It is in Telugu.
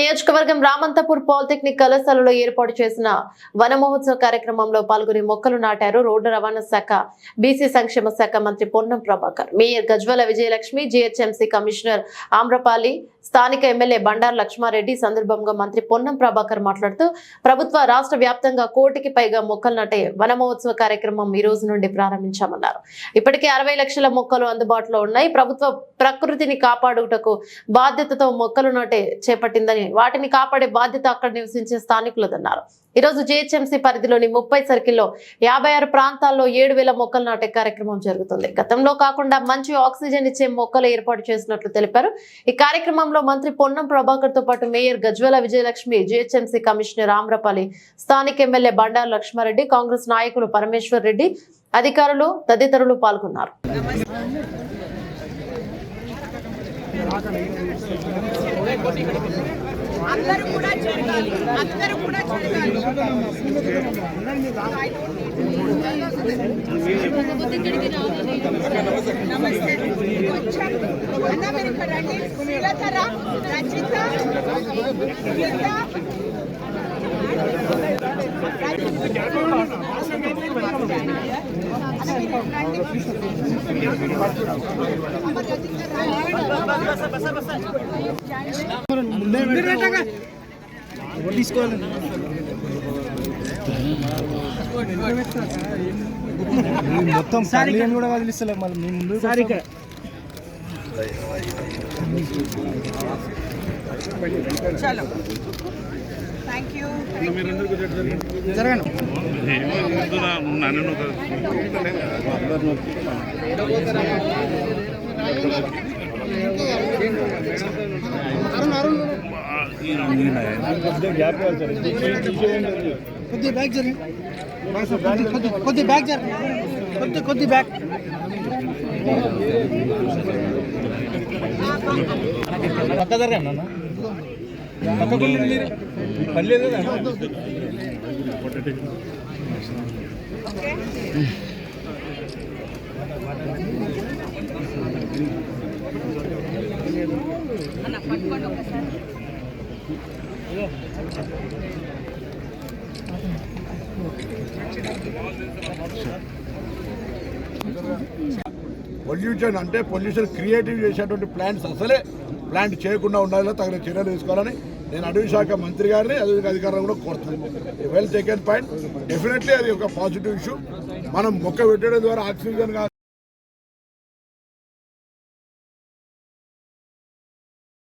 నియోజకవర్గం రామంతపూర్ పాలిటెక్నిక్ కళాశాలలో ఏర్పాటు చేసిన వన మహోత్సవ కార్యక్రమంలో పాల్గొని మొక్కలు నాటారు రోడ్డు రవాణా శాఖ బీసీ సంక్షేమ శాఖ మంత్రి Ponnam Prabhakar. Mayor Gadwal Vijayalakshmi GHMC commissioner Amrapali స్థానిక ఎమ్మెల్యే బండారు లక్ష్మారెడ్డి సందర్భంగా మంత్రి పొన్నం ప్రభాకర్ మాట్లాడుతూ ప్రభుత్వ రాష్ట్ర వ్యాప్తంగా కోటికి పైగా మొక్కలు నాటే వన మహోత్సవ కార్యక్రమం ఈ రోజు నుండి ప్రారంభించామన్నారు. ఇప్పటికే అరవై లక్షల మొక్కలు అందుబాటులో ఉన్నాయి. ప్రభుత్వ ప్రకృతిని కాపాడుటకు బాధ్యతతో మొక్కలు నాటే చేపట్టిందని వాటిని కాపాడే బాధ్యత అక్కడ నివసించే స్థానికులదన్నారు. ఈరోజు రోజు జిహెచ్ఎంసీ పరిధిలోని ముప్పై సర్కిల్లో యాభై ఆరు ప్రాంతాల్లో ఏడు వేల మొక్కలు నాటే కార్యక్రమం జరుగుతుంది. గతంలో కాకుండా మంచి ఆక్సిజన్ ఇచ్చే మొక్కలు ఏర్పాటు చేసినట్లు తెలిపారు. ఈ కార్యక్రమంలో మంత్రి పొన్నం ప్రభాకర్తో పాటు mayor Gadwal Vijayalakshmi GHMC commissioner Amrapali స్థానిక ఎమ్మెల్యే బండారు లక్ష్మారెడ్డి కాంగ్రెస్ నాయకులు పరమేశ్వర్ రెడ్డి అధికారులు తదితరులు పాల్గొన్నారు. అందరూ కూడా జరగాలి. అందరూ కూడా జరగాలి. నమస్తే. కొంచెం అన్న మీరు ఇక్కడ రండి. శ్రీలతర రచిత. రచిత. రండి. మొత్తం ఖాళీని కూడా వదిలిస్తలే మళ్ళీ మీ ముందు చలో థ్యాంక్ యూ జరగండి. కొద్ది బ్యాగ్ జరి కొద్ది కొద్ది బ్యాగ్ జరి కొద్ది కొద్ది బ్యాగ్. పక్క జరగండి అన్న. పొల్యూషన్ అంటే పొల్యూషన్ క్రియేటివ్ చేసేటువంటి ప్లాంట్స్ అసలే ప్లాంట్ చేయకుండా ఉండాలో తగిన చర్యలు తీసుకోవాలని నేను అటవీ శాఖ మంత్రి గారిని అదేవిధంగా అధికారులను కూడా కోరుతాను వెల్ టేకెన్ పాయింట్ డెఫినెట్లీ అది ఒక పాజిటివ్ ఇష్యూ మనం మొక్క పెట్టడం ద్వారా ఆక్సిజన్